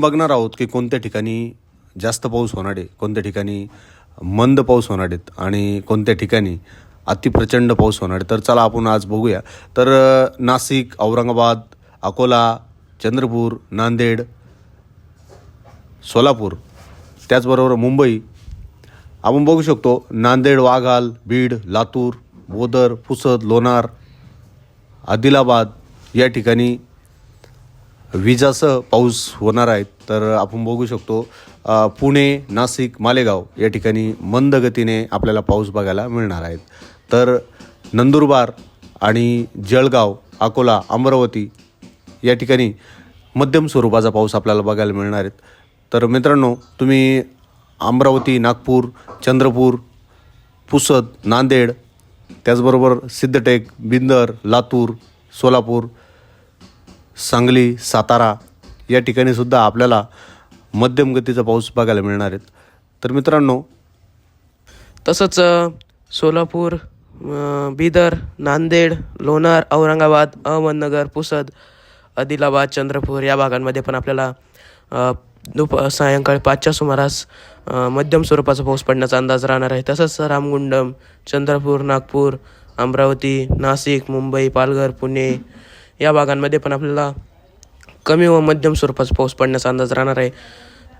बघणार आहोत की कोणत्या ठिकाणी जास्त पाऊस होणार आहे कोणत्या ठिकाणी मंद पाऊस होणार आहेत आणि कोणत्या ठिकाणी अतिप्रचंड पाऊस होणार आहे. तर चला आपण आज बघूया. तर नाशिक औरंगाबाद अकोला चंद्रपूर नांदेड सोलापूर त्याचबरोबर मुंबई आपण बघू शकतो. नांदेड वाघाल बीड लातूर बोदर पुसद लोणार आदिलाबाद या ठिकाणी विजासह पाऊस होणार आहे तर आपण बघू शकतो पुणे नाशिक मालेगाव या ठिकाणी मंद गतीने आपल्याला पाऊस बघायला मिळणार आहेत तर नंदुरबार आणि जळगाव अकोला अमरावती या ठिकाणी मध्यम स्वरूपाचा पाऊस आपल्याला बघायला मिळणार आहेत तर मित्रांनो तुम्ही अमरावती नागपूर चंद्रपूर पुसद नांदेड त्याचबरोबर सिद्धटेक बिंदर लातूर सोलापूर सांगली सातारा या ठिकाणीसुद्धा आपल्याला मध्यम गतीचा पाऊस बघायला मिळणार आहेत. तर मित्रांनो तसंच सोलापूर बिदर नांदेड लोणार औरंगाबाद अहमदनगर पुसद आदिलाबाद चंद्रपूर या भागांमध्ये पण आपल्याला दुप सायंकाळी पाचच्या सुमारास मध्यम स्वरूपाचा पाऊस पडण्याचा अंदाज राहणार आहे. तसंच रामगुंडम चंद्रपूर नागपूर अमरावती नाशिक मुंबई पालघर पुणे या भागांमध्ये पण आपल्याला कमी व मध्यम स्वरूपाचा पाऊस पडण्याचा अंदाज राहणार आहे.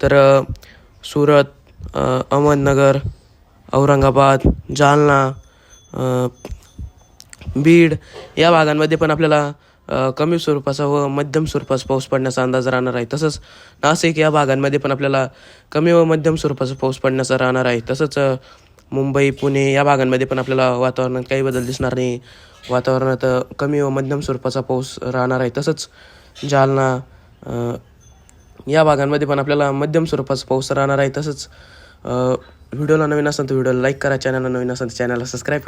तर सुरत अहमदनगर औरंगाबाद जालना बीड या भागांमध्ये पण आपल्याला कमी स्वरूपाचा व मध्यम स्वरूपाचा पाऊस पडण्याचा अंदाज राहणार आहे. तसंच नाशिक या भागांमध्ये पण आपल्याला कमी व मध्यम स्वरूपाचा पाऊस पडण्याचा राहणार आहे. तसंच मुंबई पुणे या भागांमध्ये पण आपल्याला वातावरणात काही बदल दिसणार नाही. वातावरणात कमी व मध्यम स्वरूपाचा पाऊस राहणार आहे. तसंच जालना या भागांमध्ये पण आपल्याला मध्यम स्वरूपाचा पाऊस राहणार आहे. तसंच व्हिडिओला नवीन असेल तर व्हिडिओला लाईक करा. चॅनलला नवीन असेल तर चॅनलला सबस्क्राईब करा.